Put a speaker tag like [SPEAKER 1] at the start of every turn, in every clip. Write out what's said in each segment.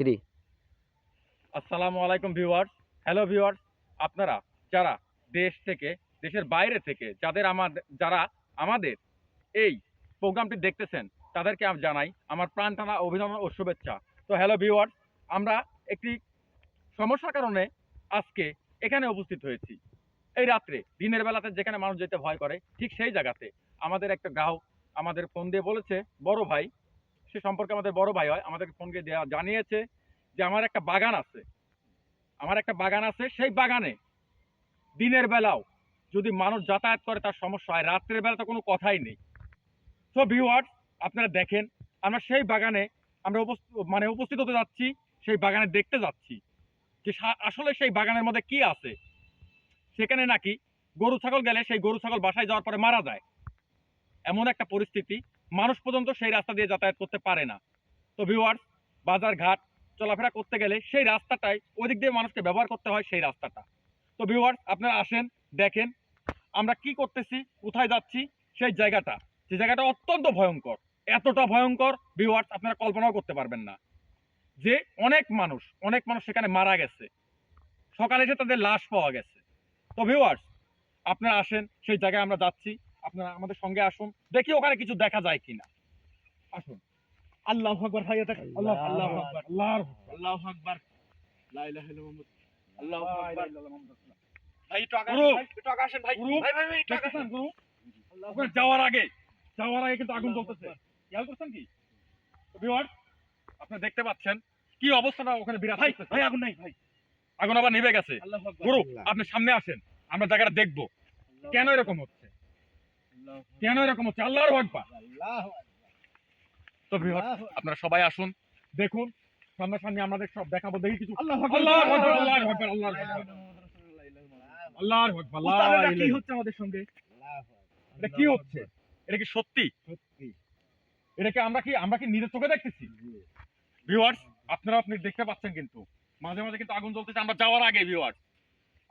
[SPEAKER 1] Three
[SPEAKER 2] আসসালামু আলাইকুম viewers. Hello viewers, আপনারা যারা দেশ থেকে, দেশের বাইরে থেকে, যাদের আমাদের যারা আমাদের এই প্রোগ্রামটি দেখতেছেন, তাদেরকে আমি জানাই আমার প্রাণ টানা অভিনন্দন ও শুভেচ্ছা। তো হ্যালো ভিউয়ার্স, আমরা একটি সমস্যার কারণে আজকে এখানে উপস্থিত হয়েছি। এই রাত্রে, দিনের বেলাতে যেখানে মানুষ যেতে ভয় করে, ঠিক সেই জায়গাতে আমাদের একটা গ্রাহক আমাদের ফোন দিয়ে বলেছে, বড় ভাই সে সম্পর্কে আমাদের বড় ভাই হয়, আমাদেরকে ফোন দিয়ে দেয়া- জানিয়েছে যে আমার একটা বাগান আছে। আমার একটা বাগান আছে, সেই বাগানে দিনের বেলাও যদি মানুষ যাতায়াত করে তার সমস্যা হয়, রাত্রের বেলা তো কোনো কথাই নেই। সো ভিউয়ার্স আপনারা দেখেন, আমরা সেই বাগানে, আমরা মানে উপস্থিত হতে যাচ্ছি, সেই বাগানে দেখতে যাচ্ছি যে আসলে সেই বাগানের মধ্যে কি আছে। সেখানে নাকি গরু ছাগল গেলে সেই গরু ছাগল বাসায় যাওয়ার পরে মারা যায়। এমন একটা পরিস্থিতি মানুষ পর্যন্ত সেই রাস্তা দিয়ে যাতায়াত করতে পারে না। তো ভিউয়ার্স বাজার ঘাট, চলাফেরা করতে গেলে সেই রাস্তাটাই ওই দিক দিয়ে মানুষকে ব্যবহার করতে হয় সেই রাস্তাটা। তো ভিউয়ার্স আপনারা আসেন, দেখেন, আমরা কি করতেছি, কোথায় যাচ্ছি, সেই জায়গাটা। সেই জায়গাটা অত্যন্ত ভয়ঙ্কর। এতটা ভয়ঙ্কর ভিউয়ার্স আপনারা কল্পনাও করতে পারবেন না। যে অনেক মানুষ অনেক মানুষ সেখানে মারা গেছে। সকালে এসে তাদের লাশ পাওয়া গেছে। তো ভিউয়ার্স আপনারা আসেন, সেই জায়গায় আমরা যাচ্ছি। আপনারা আমাদের সঙ্গে আসুন দেখি ওখানে কিছু দেখা যায় কিনা। আসুন। আল্লাহ আকবার ভাই এটা আল্লাহ আল্লাহ আকবার আল্লাহ
[SPEAKER 3] আল্লাহু আকবার। লা ইলাহা ইল্লাল্লাহ আল্লাহু আকবার। ভাই একটু আগে ভাই, একটু আগে আসেন ভাই ভাই ভাই একটু আগে আসেন।
[SPEAKER 2] ওখানে যাওয়ার আগে যাওয়ার আগে কিন্তু আগুন জ্বলতেছে। খেয়াল করছেন কি? ভিউয়ার্স আপনারা দেখতে পাচ্ছেন কি অবস্থাটা ওখানে বিরাট
[SPEAKER 3] ভাই ভাই আগুন নাই ভাই।
[SPEAKER 2] আগুন আবার নিভে গেছে। গুরু আপনি সামনে আসেন আমরা জায়গাটা দেখব। কেন এরকম হচ্ছে? কেন এরকম হচ্ছে? আল্লাহর আকবার। তো ভিউয়ার্স আপনারা সবাই আসুন দেখুন সামনাসামনি আমাদের সব দেখাবো দেখি কিছু।
[SPEAKER 3] আল্লাহু
[SPEAKER 2] আকবার। আল্লাহর আকবার আল্লাহর আকবার আল্লাহর আকবার। লা
[SPEAKER 3] উস্তাদ, এটা কি হচ্ছে আমাদের সঙ্গে?
[SPEAKER 2] এটা কি হচ্ছে? এটা কি সত্যি? এটা কি আমরা কি আমরা কি নিজের চোখে দেখতেছি? ভিউয়ার্স আপনারা আপনি দেখতে পাচ্ছেন কিন্তু। মাঝে মাঝে কিন্তু আগুন জ্বলতেছে আমরা যাওয়ার আগে ভিউয়ার্স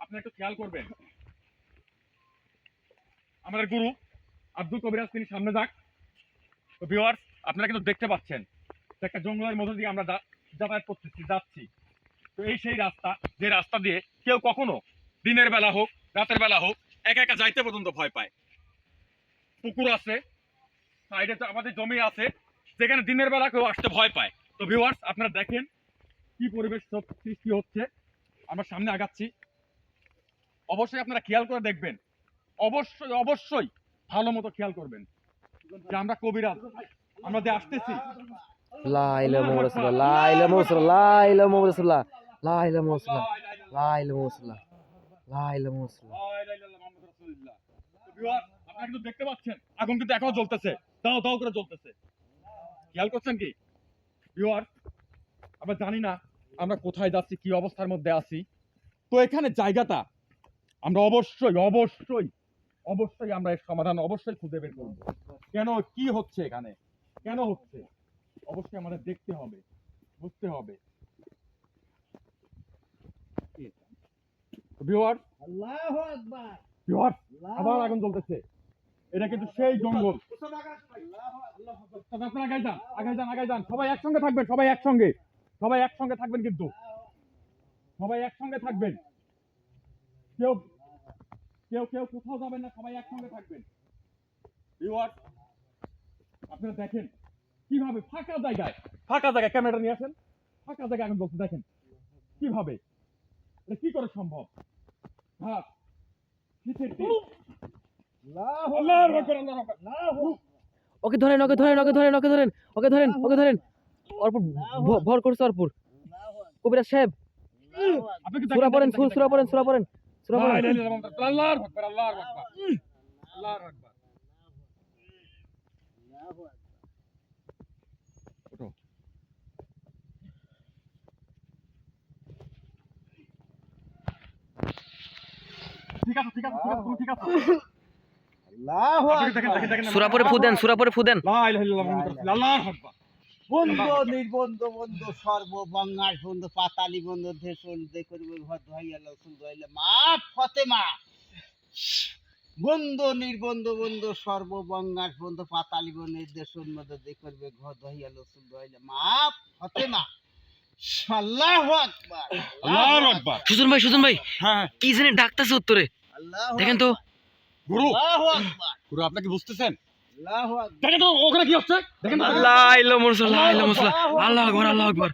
[SPEAKER 2] আপনি একটু খেয়াল করবেন। আমাদের গুরু আব্দুল কবিরাজ তিনি সামনে যাক। তো ভিউয়ার্স আপনারা কিন্তু দেখতে পাচ্ছেন একটা জঙ্গলের মধ্যে দিয়ে আমরা যাতায়াত করতেছি, যাচ্ছি। তো এই সেই রাস্তা, যে রাস্তা দিয়ে কেউ কখনো দিনের বেলা হোক, রাতের বেলা হোক, একা একা যাইতে পর্যন্ত ভয় পায়। পুকুর আছে, সাইডে তো আমাদের জমি আছে, যেখানে দিনের বেলা কেউ আসতে ভয় পায়। তো ভিউয়ার্স আপনারা দেখেন কি পরিবেশ সৃষ্টি হচ্ছে। আমরা সামনে আগাচ্ছি। অবশ্যই আপনারা খেয়াল করে দেখবেন। অবশ্যই অবশ্যই ভালো মতো খেয়াল করবেন যে আমরা কবিরাজ আমরা যে আসতেছি। আপনারা কিন্তু দেখতে পাচ্ছেন আগুন কিন্তু এখনও জ্বলতেছে। দাও দাও করে জ্বলতেছে। খেয়াল করছেন কি? ভিউয়ার আমরা জানি না আমরা কোথায় যাচ্ছি কি অবস্থার মধ্যে আছি। তো এখানে জায়গাটা আমরা অবশ্যই অবশ্যই অবশ্যই আমরা এর সমাধান অবশ্যই খুঁজে বের করব। কেন কি হচ্ছে এখানে? কেন হচ্ছে? অবশ্যই আমাদের দেখতে হবে বুঝতে হবে। আবার আগুন জ্বলতেছে। এটা কিন্তু সেই জঙ্গল। আপনারা আগাই যান আগাই যান আগাই যান। সবাই একসঙ্গে থাকবেন সবাই একসঙ্গে। সবাই একসঙ্গে থাকবেন কিন্তু। সবাই একসঙ্গে থাকবেন। কেউ কেউ কেউ কোথাও যাবেন না সবাই একসঙ্গে থাকবেন। ভিউয়ার আপনারা দেখেন কীভাবে ফাঁকা জায়গায় ফাঁকা জায়গায় ক্যামেরাটা নিয়ে আসেন ফাঁকা জায়গায় আগুন জ্বলছে দেখেন কীভাবে এটা কি করে সম্ভব? হ্যাঁ শীতের দিন।
[SPEAKER 1] ওকে ধরেন ওকে ধরেন ওকে ধরেন ওকে ধরেন ওকে ধরেন ওকে ধরেন। অর্পুর ভর করছে অর্পুর। কবিরাজ সাহেব
[SPEAKER 2] আপনি কি
[SPEAKER 1] সুরা পড়েন সুরা পড়েন সুরা পড়েন।
[SPEAKER 2] আল্লাহর আকবার আল্লাহর আকবার আকবার আছে তুমি ঠিক আছে
[SPEAKER 3] আল্লাহু
[SPEAKER 4] বন্ধু নির্বন্ধ বন্ধু সর্ব বঙ্গাস বন্ধু পাতালি বন্ধু দেশন দে করবে ঘর ধোয়াইয়া লসুন ধোয়াইলে মা ফতেমা বন্ধু নির্বন্ধ বন্ধু সর্ব বঙ্গাস বন্ধু পাতালি বন্ধু দেশন মধ্যে দে করবে ঘর ধোয়াইয়া লসুন ধোয়াইলে মা ফতেমা আল্লাহু আকবার
[SPEAKER 2] আল্লাহু আকবার।
[SPEAKER 1] সুজন ভাই সুজন ভাই
[SPEAKER 2] হ্যাঁ
[SPEAKER 1] কি জানি ডাকতেছে উত্তরে। দেখেন তো।
[SPEAKER 2] গুরু।
[SPEAKER 4] আল্লাহু আকবার।
[SPEAKER 2] গুরু আপনি কি বুঝতেছেন? দেখেন তো ওখানে কি হচ্ছে? দেখেন তো।
[SPEAKER 1] লা ইলাহা মুরসাল্লাহ লা ইলাহা মুরসাল্লাহ আকবার। আল্লাহু আকবার আল্লাহু আকবার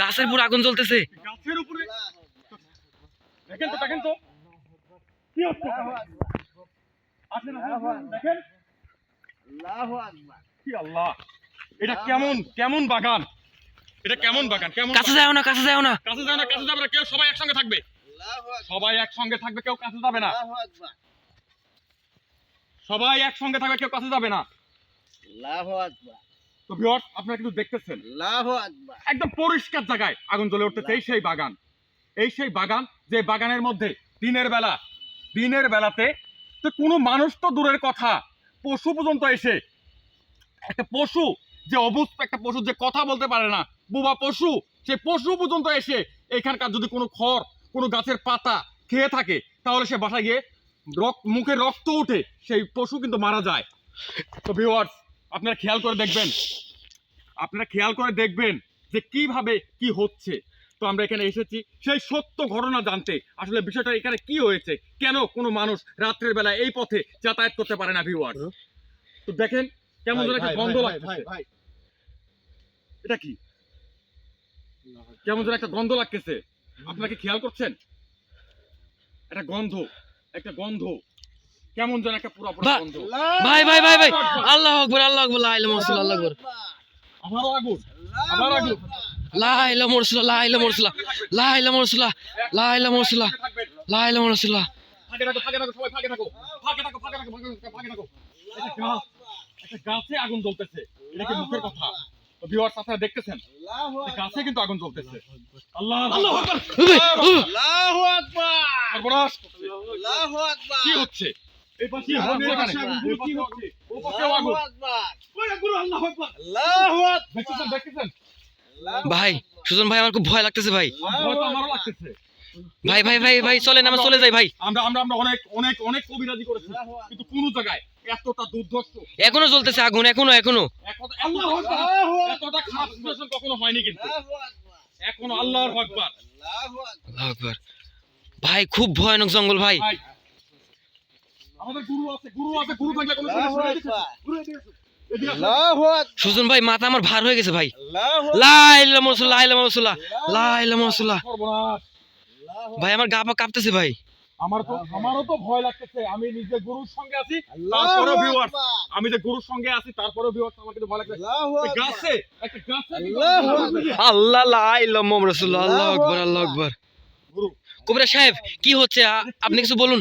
[SPEAKER 1] গাছের পুরো আগুন জ্বলতেছে।
[SPEAKER 2] গাছের উপরে? দেখেন তো দেখেন তো। কি হচ্ছে? আসেন আসেন, দেখেন।
[SPEAKER 4] আল্লাহু আকবার।
[SPEAKER 2] কি আল্লাহ। এটা কেমন কেমন বাগান? এটা কেমন বাগান? কেমন
[SPEAKER 1] কাছে? যাও না কাছে যাও না।
[SPEAKER 2] কাছে যাবে না কাছে যাবে না কেউ সবাই একসঙ্গে থাকবে। সবাই একসঙ্গে থাকবে কেউ কাছে যাবে না।
[SPEAKER 4] আল্লাহু আকবার।
[SPEAKER 2] সবাই একসঙ্গে থাকবে কেউ কাছে যাবে না।
[SPEAKER 4] আকবার।
[SPEAKER 2] তো ভিউয়ার্স আপনারা কিন্তু দেখতেছেন।
[SPEAKER 4] আকবার।
[SPEAKER 2] একদম পরিষ্কার জায়গায় আগুন জ্বলে উঠতেছে এই সেই বাগান। এই সেই বাগান যে বাগানের মধ্যে দিনের বেলা দিনের বেলাতে তো কোনো মানুষ তো দূরের কথা। পশু পর্যন্ত এসে একটা পশু যে অবস্থা একটা পশু যে কথা বলতে পারে না বুবা পশু সে পশু পর্যন্ত এসে এখানকার যদি কোনো খড় কোনো গাছের পাতা খেয়ে থাকে তাহলে সে বাসায় গিয়ে মুখে রক্ত উঠে সেই পশু কিন্তু মারা যায়। তো ভিউয়ার্স আপনারা খেয়াল করে দেখবেন আপনারা খেয়াল করে দেখবেন যে কীভাবে কি হচ্ছে। তো আমরা এখানে এসেছি সেই সত্য ঘটনা জানতে। আসলে বিষয়টা এখানে কি হয়েছে? কেন কোনো মানুষ রাত্রের বেলা এই পথে যাতায়াত করতে পারে না ভিউয়ার তো দেখেন কেমন যেন একটা গন্ধ লাগতেছে।
[SPEAKER 3] ভাই।
[SPEAKER 2] এটা কি? কেমন যেন একটা গন্ধ লাগতেছে। আপনারা কি খেয়াল করছেন? একটা গন্ধ। একটা গন্ধ। কেমন যেন একটা পুরো পুরো গন্ধ।
[SPEAKER 1] ভাই ভাই ভাই ভাই। আল্লাহু আকবার আল্লাহু আকবার লা ইলাহা মুরসাল্লাহ আল্লাহু আকবার।
[SPEAKER 2] আমারও আগুন আমার আগুন।
[SPEAKER 1] লা ইলাহা মুরসাল্লাহ লা ইলাহা মুরসাল্লাহ লা ইলাহা মুরসাল্লাহ লা ইলাহা মুরসাল্লাহ লা ইলাহা মুরসাল্লাহ
[SPEAKER 2] ফাঁকে থাকো ফাঁকে থাকো সবাই ফাঁকে থাকো। ফাঁকে থাকো ফাঁকে থাকো ফাঁকে থাকো একটা গাছ একটা গাছে আগুন জ্বলতেছে। এটা কি মুখের কথা? তো ভিউয়ার্স আপনারা দেখতেছেন? গাছে কিন্তু আগুন জ্বলতেছে। আল্লাহ
[SPEAKER 1] আল্লাহু
[SPEAKER 2] আকবার।
[SPEAKER 4] আল্লাহু আকবার।
[SPEAKER 2] সর্বনাশ
[SPEAKER 4] আল্লাহু আকবার।
[SPEAKER 2] কি হচ্ছে? এই পাশে কি হচ্ছে এখানে? এই পাশে হচ্ছে? ও পাশে আগুন। ওই গুরু আল্লাহু আকবার।
[SPEAKER 4] আল্লাহু আকবার।
[SPEAKER 2] দেখতেছেন? দেখতেছেন
[SPEAKER 1] ভাই সুজন ভাই আমার খুব ভয় লাগতেছে ভাই।
[SPEAKER 2] ভয় তো আমারও লাগতেছে।
[SPEAKER 1] ভাই ভাই ভাই ভাই চলেন আমরা চলে যাই ভাই।
[SPEAKER 2] আমরা আমরা আমরা অনেক অনেক অনেক কবিরাজি করেছি। কিন্তু কোন জায়গায় এতটা দুর্ধর্ষ।
[SPEAKER 1] এখনও জ্বলতেছে আগুন এখনও এখনও।
[SPEAKER 2] এতটা খারাপ সিচুয়েশন কখনো হয়নি কিন্তু। এখনও আল্লাহর আকবার।
[SPEAKER 4] আল্লাহু আকবার।
[SPEAKER 1] আল্লাহু আকবার। ভাই খুব ভয়ানক জঙ্গল ভাই। সুজন ভাই মাথা আমার ভার হয়ে গেছে ভাই। ভাই আমার গা পা কাঁপতেছে ভাই।
[SPEAKER 2] আমার তো আমারও তো ভয় লাগতেছে। আমি নিজে গুরুর সঙ্গে আছি আমি যে গুরুর সঙ্গে আছি তারপরেও ভিউয়ার্স আমার কিন্তু ভয় লাগতেছে
[SPEAKER 4] আল্লাহু
[SPEAKER 2] এই
[SPEAKER 4] আকবার।
[SPEAKER 2] গাছে একটা গাছে কিন্তু
[SPEAKER 4] আল্লাহু
[SPEAKER 2] আগুন
[SPEAKER 4] আকবার।
[SPEAKER 2] জ্বলতেছে।
[SPEAKER 1] আল্লাহ লা ইলাহা মুহাম্মদ রাসূলুল্লাহ আল্লাহু আকবার আল্লাহু আকবার।
[SPEAKER 2] গুরু
[SPEAKER 1] কবিরা সাহেব কি হচ্ছে? আপনি কিছু বলুন।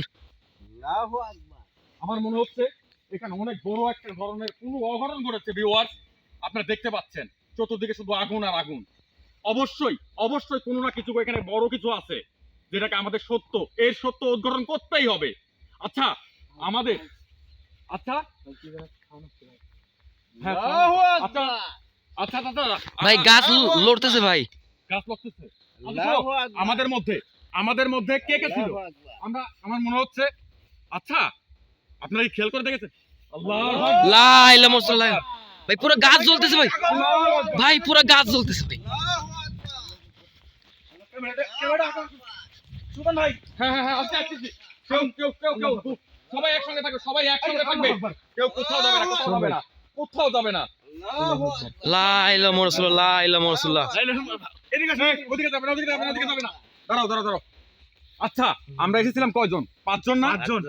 [SPEAKER 2] আমার মনে হচ্ছে এখানে অনেক বড় একটা ধরনের কোনো অঘটন ঘটেছে ভিউয়ার্স আপনারা দেখতে পাচ্ছেন চতুর্দিকে শুধু আগুন আর আগুন। অবশ্যই অবশ্যই কোনো না কিছু এখানে বড় কিছু আছে যেটাকে আমাদের সত্য এর সত্য উদ্ঘাটন করতেই হবে। আচ্ছা আমাদের আচ্ছা। হ্যাঁ, আচ্ছা আচ্ছা আচ্ছা
[SPEAKER 1] ভাই গাছ লড়তেছে ভাই।
[SPEAKER 2] গাছ
[SPEAKER 4] আকবার।
[SPEAKER 2] আমাদের মধ্যে আমাদের মধ্যে কে কে ছিল? আমরা আমার মনে হচ্ছে আচ্ছা আপনারা কি খেয়াল করে দেখেছেন?
[SPEAKER 1] ভাই পুরো গাছ জ্বলতেছে ভাই। ভাই পুরো গাছ জ্বলতেছে ভাই।
[SPEAKER 2] হ্যাঁ হ্যাঁ হ্যাঁ। কেউ কেউ কেউ কেউ সবাই একসঙ্গে থাকবে সবাই একসঙ্গে থাকবে। কেউ কোথাও যাবে না কোথাও যাবে না কোথাও যাবে না।
[SPEAKER 1] লা ইলাহা লা ইলাহা
[SPEAKER 2] এদিকে ওদিকে যাবে না ওদিকে যাবে না ওদিকে যাবে না দাঁড়াও দাঁড়াও দাঁড়াও। আচ্ছা আমরা এসেছিলাম কয়জন? পাঁচজন না?
[SPEAKER 4] পাঁচজন।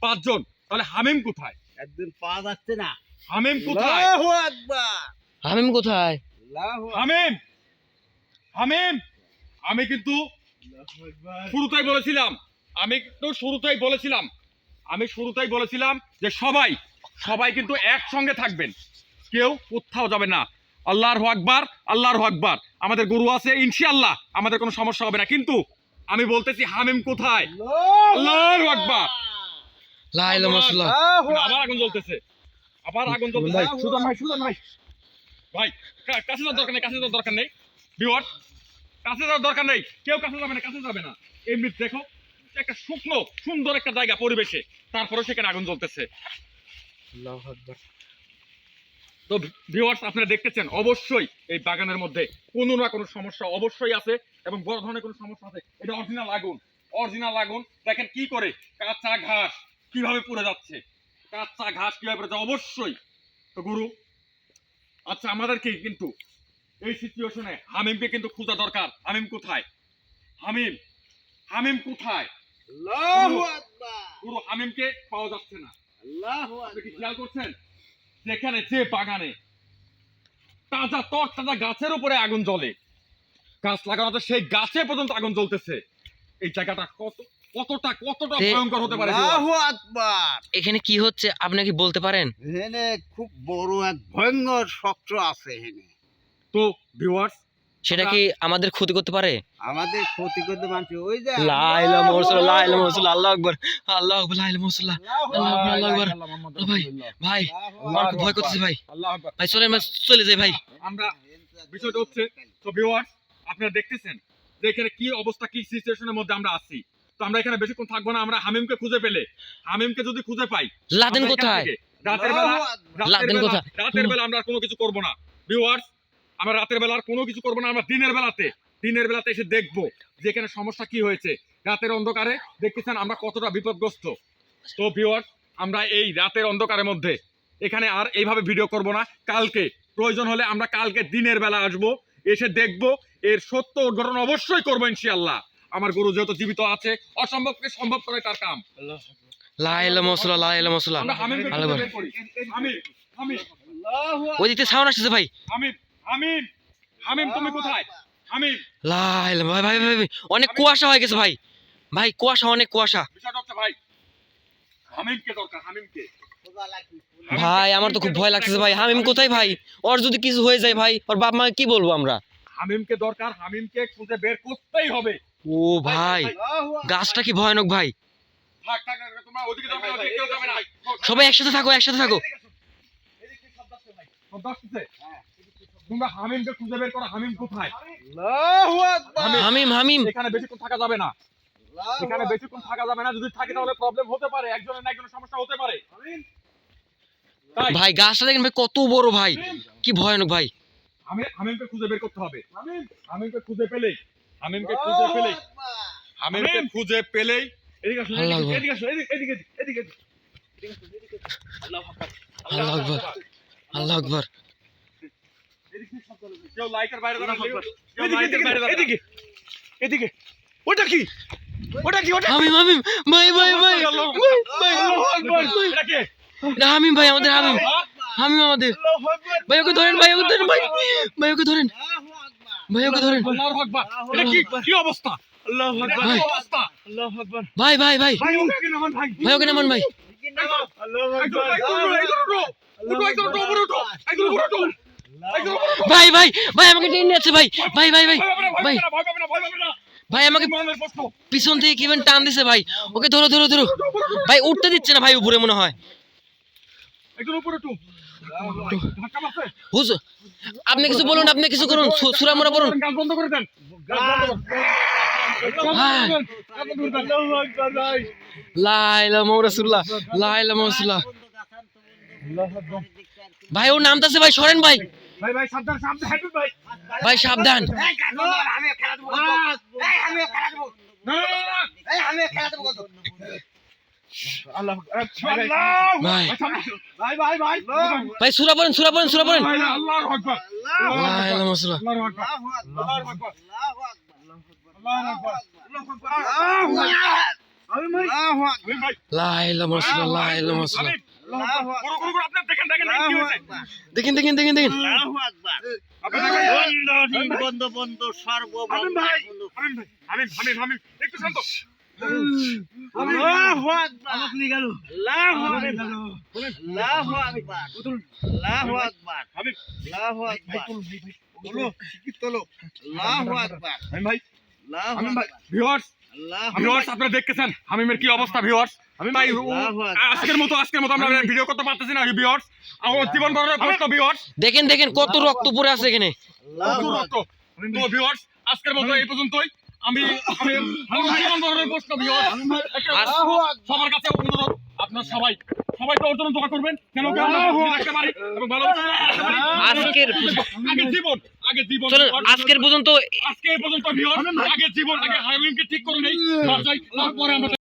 [SPEAKER 2] পাঁচজন। তাহলে হামিম কোথায়?
[SPEAKER 4] একদিন পা যাচ্ছে না।
[SPEAKER 2] হামিম কোথায়?
[SPEAKER 4] আল্লাহু আকবার।
[SPEAKER 1] হামিম কোথায়?
[SPEAKER 4] আল্লাহু
[SPEAKER 2] হামিম! হামিম! আমি কিন্তু শুরুতেই বলেছিলাম আমি কিন্তু শুরুতেই বলেছিলাম আমি শুরুতেই বলেছিলাম যে সবাই সবাই কিন্তু একসঙ্গে থাকবেন। কেউ কোথাও যাবে না। আল্লাহর আকবার আল্লাহর আকবার। আমাদের গুরু আছে ইনশাআল্লাহ আমাদের কোনো সমস্যা হবে না। কিন্তু আমি বলতেছি হামিম কোথায়? আল্লাহর আকবার।
[SPEAKER 1] লা ইলাহা মুরসাল্লাহ
[SPEAKER 2] আবার আগুন জ্বলতেছে। আবার আগুন জ্বলতেছে।
[SPEAKER 4] ভাই,
[SPEAKER 2] সুদান ভাই সুদান ভাই। ভাই কাছে যাওয়ার দরকার নেই কাছে যাওয়ার দরকার নেই। বিওয়ার কাছে যাওয়ার দরকার নেই। কেউ কাছে যাবে না কাছে যাবে না। এমনি দেখো একটা শুকনো সুন্দর একটা জায়গা পরিবেশে। তারপরে সেখানে আগুন জ্বলতেছে। তো ভিউয়ার্স আপনারা দেখতেছেন অবশ্যই এই বাগানের মধ্যে কোনো না কোনো সমস্যা অবশ্যই আছে এবং বড় ধরনের কোনো সমস্যা আছে। এটা অরিজিনাল আগুন। অরিজিনাল আগুন দেখেন কি করে? কাঁচা ঘাস কীভাবে পুড়ে যাচ্ছে? কাঁচা ঘাস কীভাবে পুড়ে যাচ্ছে? অবশ্যই। তো গুরু আচ্ছা আমাদেরকে কিন্তু এই সিচুয়েশনে হামিমকে কিন্তু খোঁজা দরকার। হামিম কোথায়? হামিম হামিম কোথায়?
[SPEAKER 4] আল্লাহু আকবার।
[SPEAKER 2] পুরো হামিমকে পাওয়া যাচ্ছে না।
[SPEAKER 4] আল্লাহু
[SPEAKER 2] আপনি কি খেয়াল করছেন? যেখানে যে বাগানে তাজা তর তাজা গাছের উপরে আগুন জ্বলে গাছ লাগানোতে সেই গাছে পর্যন্ত আগুন জ্বলতেছে। এই জায়গাটা কত কতটা কতটা
[SPEAKER 1] তে-
[SPEAKER 2] ভয়ঙ্কর হতে পারে
[SPEAKER 4] আল্লাহু আকবার!
[SPEAKER 1] এখানে কি হচ্ছে? আপনি কি বলতে পারেন?
[SPEAKER 4] এখানে খুব বড় এক ভয়ঙ্কর আছে এখানে।
[SPEAKER 2] তো ভিউয়ার্স
[SPEAKER 1] সেটা কি আমাদের ক্ষতি করতে পারে?
[SPEAKER 4] আমাদের ক্ষতি করতে মানছে ওই যে
[SPEAKER 1] লা ইলাহা ইল্লাল্লাহ, লা ইলাহা ইল্লাল্লাহ, আল্লাহু আকবার আল্লাহু আকবার লা ইলাহা ইল্লাল্লাহ। আল্লাহ আকবার, আল্লাহ আকবার। ভাই ভাই আমার খুব ভয় করতেছে ভাই।
[SPEAKER 2] আল্লাহ আকবার।
[SPEAKER 1] ভাই ভাই চলে যাই ভাই।
[SPEAKER 2] আমরা বিষয়টা হচ্ছে তো ভিউয়ার্স আপনারা দেখতেছেন যে এখানে কি অবস্থা কি সিচুয়েশনের মধ্যে আমরা আছি। তো আমরা এখানে বেশিক্ষণ থাকব না আমরা হামিমকে খুঁজে পেলে। হামিমকে যদি খুঁজে পাই
[SPEAKER 1] লাদেন কোথায়?
[SPEAKER 2] রাতের বেলা রাতের বেলা রাতের বেলা আমরা আর কোনো কিছু করব না। ভিউয়ার্স আমরা রাতের বেলা আর কোনো কিছু করব না আমরা দিনের বেলাতে দিনের বেলাতে এসে দেখব যে এখানে সমস্যা কি হয়েছে। রাতের অন্ধকারে দেখতেছেন আমরা কতটা বিপদগ্রস্ত। তো ভিউয়ার্স আমরা এই রাতের অন্ধকারের মধ্যে এখানে আর এইভাবে ভিডিও করব না। কালকে প্রয়োজন হলে আমরা কালকে দিনের বেলা আসব এসে দেখব এর সত্য উদ্ঘাটন অবশ্যই করব ইনশাআল্লাহ। আমার গুরু যেহেতু জীবিত আছে অসম্ভবকে সম্ভব করে তার কাম।
[SPEAKER 1] ওই দিকে সাউন্ড আসছে ভাই।
[SPEAKER 2] হামিম হামিম হামিম তুমি কোথায়? হামিম।
[SPEAKER 1] লা ভাই ভাই ভাই অনেক কুয়াশা হয়ে গেছে ভাই। ভাই কুয়াশা অনেক কুয়াশা।
[SPEAKER 2] ভাই হামিমকে দরকার হামিমকে।
[SPEAKER 1] ভাই আমার তো খুব ভয় লাগতেছে ভাই। হামিম কোথায় ভাই? ওর যদি কিছু হয়ে যায় ভাই ওর বাপ মাকে কি বলব আমরা?
[SPEAKER 2] হামিমকে দরকার হামিমকে খুঁজে বের করতেই হবে।
[SPEAKER 1] ও ভাই গাছটা কি ভয়ানক ভাই? সবাই একসাথে থাকো একসাথে থাকো।
[SPEAKER 2] তোমরা হামিমকে খুঁজে বের করো হামিম কোথায়
[SPEAKER 4] আল্লাহু আকবার
[SPEAKER 2] হামিম
[SPEAKER 1] হামিম
[SPEAKER 2] এখানে বেশিক্ষণ থাকা যাবে না এখানে বেশিক্ষণ থাকা যাবে না যদি থাকে তাহলে প্রবলেম হতে পারে একজনের না একজনের সমস্যা হতে পারে
[SPEAKER 1] ভাই গাছটা দেখেন ভাই কত বড় ভাই কি ভয়ানক ভাই
[SPEAKER 2] আমি হামিমকে খুঁজে বের করতে হবে হামিমকে খুঁজে পেলেই হামিমকে খুঁজে পেলেই হামিমকে খুঁজে পেলেই এদিকে আসো
[SPEAKER 1] আল্লাহু আকবার।
[SPEAKER 2] এদিকে আসো এদিকে এদিকে এদিকে
[SPEAKER 1] আল্লাহ আকবার আল্লাহ আকবার
[SPEAKER 2] এদিকে শব্দ হলো। কেউ লাইটের বাইরে দাঁড়ান কেউ লাইটের বাইরে দাঁড়ান
[SPEAKER 3] এদিকে এদিকে ওটা কি ওটা কি ওটা
[SPEAKER 1] হামিম হামিম ভাই ভাই ভাই ভাই, ভাই
[SPEAKER 2] এটা কে
[SPEAKER 1] হামিম ভাই আমাদের হামিম হামিম আমাদের ভাই ওকে ধরেন ভাই ওকে ধরেন ভাই ভাই ওকে ধরেন ভাই ওকে ধরেন
[SPEAKER 2] এটা কি কি অবস্থা
[SPEAKER 3] আল্লাহু আকবার। আল্লাহু আকবার।
[SPEAKER 1] ভাই ভাই ভাই
[SPEAKER 3] ভাই ওকে নামান ভাই
[SPEAKER 1] ভাই ওকে নামান ভাই
[SPEAKER 3] আল্লাহু আকবার।
[SPEAKER 2] একজন একজন উঠো উঠো উঠো উপরে উঠো উপরে উঠো
[SPEAKER 1] ভাই ভাই ভাই আমাকে টেনে যাচ্ছে ভাই ভাই ভাই ভাই ভাই ভাই আমাকে পিছন থেকে কীভাবে টান দিছে ভাই ওকে ধরো ধরো ধরো ভাই উঠতে দিচ্ছে না ভাই উপরে মনে হয় হুজুর আপনি কিছু বলুন আপনি কিছু করুন সু- সুরা মুরা পড়ুন
[SPEAKER 2] গাছ বন্ধ করে দেন
[SPEAKER 1] হ্যাঁ।
[SPEAKER 3] আল্লাহু
[SPEAKER 1] লা ইলাহা মুহাম্মাদুর রাসূলুল্লাহ লা ইলাহা মুহাম্মাদুর রাসূলুল্লাহ ভাই ও নামতাছে ভাই সরেন ভাই
[SPEAKER 2] ভাই ভাই সাবধান সাবধান হ্যাপি ভাই
[SPEAKER 1] ভাই সাবধান
[SPEAKER 4] আমি খেলা দেবো আমি খেলা দেবো
[SPEAKER 2] না না না, না
[SPEAKER 4] এই আমি খেলা দেবো
[SPEAKER 1] ভাই সুরা পড়েন সুরা পড়েন সুরা পড়েন
[SPEAKER 2] দেখেন দেখেন দেখেন
[SPEAKER 1] দেখেন দেখেন দেখেন দেখেন।
[SPEAKER 4] আল্লাহু আকবার।
[SPEAKER 2] আপনি দেখেন।
[SPEAKER 4] বন্ধ বন্ধ বন্ধ সর্ব
[SPEAKER 2] আমিন ভাই। আমিন ভাই। আমিন আমিন আমিন। একটু শান্ত।
[SPEAKER 4] আল্লাহু আকবার। আমাকে নিয়ে গেল। আল্লাহু আকবার। আল্লাহু আকবার। আল্লাহু আকবার।
[SPEAKER 2] আমিন।
[SPEAKER 4] আল্লাহু আকবার। বলো। কি তোলো আল্লাহু
[SPEAKER 2] ভাই।
[SPEAKER 4] আল্লাহু
[SPEAKER 2] আমিন ভাই।
[SPEAKER 4] আকবার।
[SPEAKER 2] ভিউয়ার্স
[SPEAKER 4] আল্লাহু
[SPEAKER 2] ভিউয়ার্স আপনারা দেখতেছেন হামিমের কি অবস্থা ভিউয়ার্স আমি ভাই। আজকের মতো আজকের মতো আমরা ভিডিও করতে পারতেছি না ভিউয়ার্স আমার জীবন প্রশ্ন ভিউয়ার্স
[SPEAKER 1] দেখেন দেখেন কত রক্ত পড়ে আছে এখানে।
[SPEAKER 4] আল্লাহু আকবার
[SPEAKER 2] তো ভিউয়ার্স আজকের মতো এই পর্যন্তই। আমি আমি আমার জীবন প্রশ্ন ভিউয়ার্স সবার কাছে অনুরোধ আপনার সবাই। সবাই তো ওর জন্য দোয়া করবেন রাখতে পারি এবং ভালো
[SPEAKER 1] আজকের
[SPEAKER 2] আগে জীবন আগে জীবন।
[SPEAKER 1] আজকের পর্যন্ত
[SPEAKER 2] আজকে এই পর্যন্ত ভিউয়ার আগে জীবন আগে হারলিনকে ঠিক করে নেই। তারপরে আমরা